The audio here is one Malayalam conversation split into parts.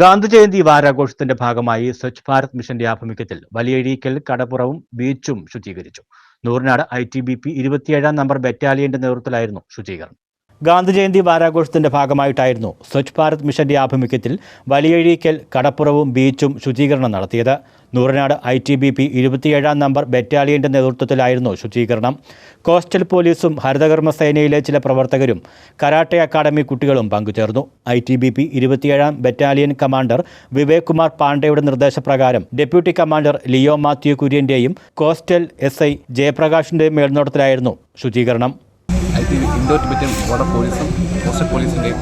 ഗാന്ധി ജയന്തി വാരാഘോഷത്തിന്റെ ഭാഗമായി സ്വച്ഛ് ഭാരത് മിഷന്റെ ആഭിമുഖ്യത്തിൽ വലിയഴീക്കൽ കടപ്പുറവും ബീച്ചും ശുചീകരിച്ചു. Nooranad I T B P ഇരുപത്തിയേഴാം നമ്പർ ബറ്റാലിയന്റെ നേതൃത്വത്തിലായിരുന്നു ശുചീകരണം. ഗാന്ധി ജയന്തി വാരാഘോഷത്തിന്റെ ഭാഗമായിട്ടായിരുന്നു സ്വച്ഛ് ഭാരത് മിഷന്റെ ആഭിമുഖ്യത്തിൽ വലിയഴീക്കൽ കടപ്പുറവും ബീച്ചും ശുചീകരണം നടത്തിയത്. Nooranad I T B P ഇരുപത്തിയേഴാം നമ്പർ ബറ്റാലിയന്റെ നേതൃത്വത്തിലായിരുന്നു ശുചീകരണം. കോസ്റ്റൽ പോലീസും ഹരിതകർമ്മ സേനയിലെ ചില പ്രവർത്തകരും കരാട്ടെ അക്കാദമി കുട്ടികളും പങ്കുചേർന്നു. ഐ ടി ബി പി ഇരുപത്തിയേഴാം ബറ്റാലിയൻ കമാൻഡർ വിവേക് കുമാർ പാണ്ഡെയുടെ നിർദ്ദേശപ്രകാരം ഡെപ്യൂട്ടി കമാൻഡർ ലിയോ മാത്യു കുര്യന്റെയും കോസ്റ്റൽ എസ് ഐ ജയപ്രകാശിന്റെയും മേൽനോട്ടത്തിലായിരുന്നു ശുചീകരണം. ഐ ഇൻഡോ ടിബറ്റൻ ബോർഡർ പോലീസും കോസ്റ്റൽ പോലീസിന്റെയും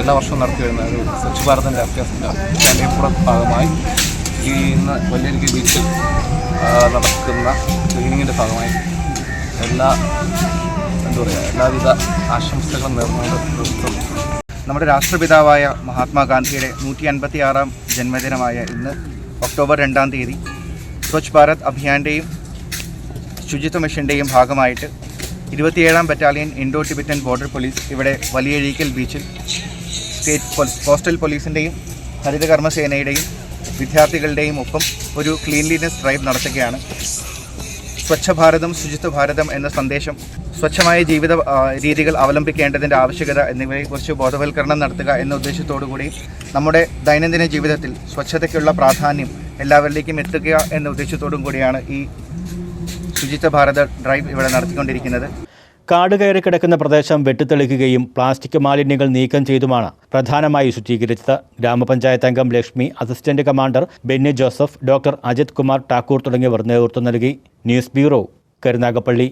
എല്ലാ വർഷവും നടത്തി വരുന്ന ഒരു സ്വച്ഛ് ഭാരതിന്റെ ക്യാമ്പയിന്റെ ഭാഗമായി ഇന്ന് വല്യരിക്ക് ബീച്ചിൽ നടക്കുന്ന ക്ലീനിങ്ങിന്റെ ഭാഗമായി എല്ലാ എന്താ പറയുക എല്ലാവിധ ആശംസകളും നേർന്നുകൊണ്ട് നമ്മുടെ രാഷ്ട്രപിതാവായ മഹാത്മാഗാന്ധിയുടെ നൂറ്റി അൻപത്തി ആറാം ജന്മദിനമായ ഇന്ന് ഒക്ടോബർ രണ്ടാം തീയതി സ്വച്ഛ് ഭാരത് അഭിയാന്റെയും ശുചിത്വ മിഷന്റെയും ഭാഗമായിട്ട് ഇരുപത്തിയേഴാം battalion Indo Tibetan border police ഇവിടെ വലിയഴീക്കൽ ബീച്ചിൽ സ്റ്റേറ്റ് കോസ്റ്റൽ പോലീസിന്റെയും ഹരിതകർമ്മ സേനയുടെയും വിദ്യാർത്ഥികളുടെയും ഒപ്പം ഒരു ക്ലീൻലിനെസ് ഡ്രൈവ് നടത്തുകയാണ്. സ്വച്ഛ ഭാരതം ശുചിത്വ ഭാരതം എന്ന സന്ദേശം സ്വച്ഛമായ ജീവിത രീതികൾ അവലംബിക്കേണ്ടതിന്റെ ആവശ്യകത എന്നിവയെക്കുറിച്ച് ബോധവൽക്കരണം നടത്തുക എന്ന ഉദ്ദേശത്തോടു കൂടി നമ്മുടെ ദൈനംദിന ജീവിതത്തിൽ സ്വച്ഛതയ്ക്കുള്ള പ്രാധാന്യം എല്ലാവരിലേക്കും എത്തുക എന്ന ഉദ്ദേശത്തോടും കൂടിയാണ് ഈ ശുചിത്വ ഭാരത ഡ്രൈവ് ഇവിടെ നടത്തിക്കൊണ്ടിരിക്കുന്നത്. കാട് കയറി കിടക്കുന്ന പ്രദേശം വെട്ടിത്തെളിക്കുകയും പ്ലാസ്റ്റിക് മാലിന്യങ്ങൾ നീക്കം ചെയ്തുമാണ് പ്രധാനമായി ശുചീകരിച്ചത് ഗ്രാമപഞ്ചായത്ത് അംഗം Lakshmi assistant commander Benny Joseph doctor Ajith Kumar Thakur തുടങ്ങിയവർ നേതൃത്വം നൽകി. News bureau Karunagappally.